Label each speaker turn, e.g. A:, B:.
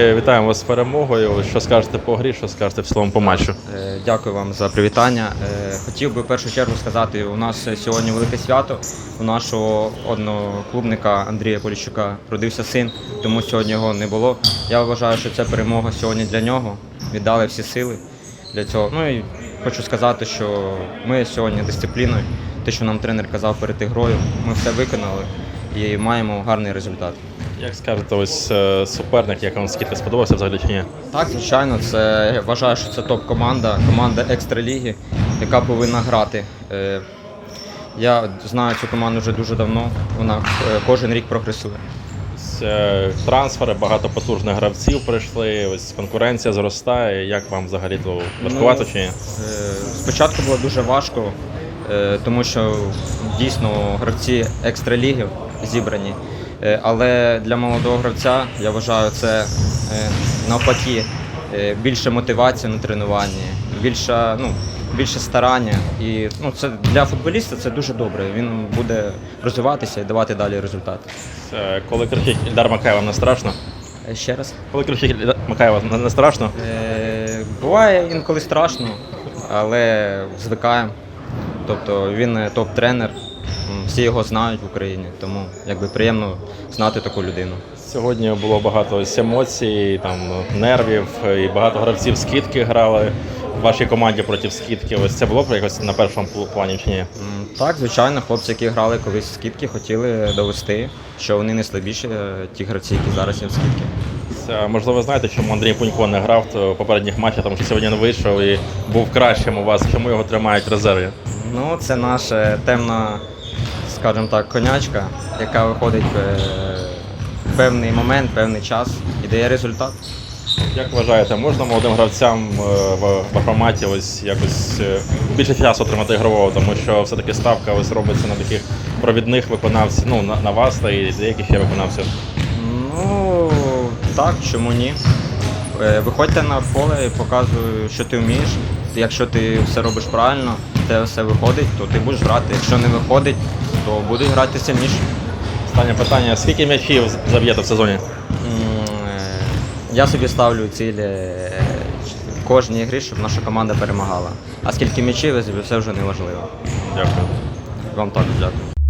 A: Вітаємо вас з перемогою. Що скажете по грі, що скажете в цілому по матчу?
B: Е, Дякую вам за привітання. Е, Хотів би в першу чергу сказати, у нас сьогодні велике свято. У нашого одноклубника Андрія Поліщука родився син, тому сьогодні його не було. Я вважаю, що це перемога сьогодні для нього. Віддали всі сили для цього. Ну і хочу сказати, що ми сьогодні дисципліною, те, що нам тренер казав перед ігрою, ми все виконали і маємо гарний результат.
A: Як скажете, ось е, суперник, як вам скільки сподобався взагалі чи ні?
B: Так, звичайно, це я вважаю, що це топ-команда, команда екстраліги, яка повинна грати. Е, Я знаю цю команду вже дуже давно. Вона е, кожен рік прогресує.
A: Трансфери, багато потужних гравців прийшли, ось конкуренція зростає. Як вам взагалі то важкувато чи ні?
B: Спочатку було дуже важко, тому що дійсно гравці екстраліги зібрані. Е, Але для молодого гравця я вважаю, це е, навпаки е, більше мотивація на тренуванні, більше, ну, більше старання. І ну, це для футболіста це дуже добре. Він буде розвиватися і давати далі результати.
A: Коли кричить Ільдар Макаєв, вам не страшно?
B: Ще раз.
A: Коли кричить Ільдар Макаєв, не- страшно?
B: Е, Буває інколи страшно, але звикаємо. Тобто він топ-тренер, всі його знають в Україні, тому якби приємно знати таку людину.
A: Сьогодні було багато ось емоцій, там нервів, і багато гравців скидки грали в вашій команді проти скидки. Ось це було якось на першому пл- плані чи ні?
B: М, Так, звичайно, хлопці, які грали колись в скидки, хотіли довести, що вони не слабіші, е, ті гравці, які зараз є в скидки.
A: Це, можливо, знаєте, чому Андрій Пунько не грав в попередніх матчах, тому що сьогодні не вийшов і був кращим у вас. Чому його тримають в резерві?
B: Ну, це наша темна, скажімо так, конячка, яка виходить е, в певний момент, певний час і дає результат.
A: Як вважаєте, можна молодим гравцям е, в, форматі ось якось е, більше часу отримати ігрового, тому що все-таки ставка ось робиться на таких провідних виконавців, ну на, на вас та і деяких ще виконавців.
B: Ну, так, чому ні? Е, Виходьте на поле і показуй, що ти вмієш. Якщо ти все робиш правильно, тебе все виходить, то ти будеш грати. Якщо не виходить, то будеш грати сильніше.
A: Останнє питання: скільки м'ячів заб'єте в сезоні?
B: Е, Я собі ставлю ціль е, в кожній грі, щоб наша команда перемагала. А скільки м'ячів я це вже не важливо.
A: Дякую.
B: Вам також дякую.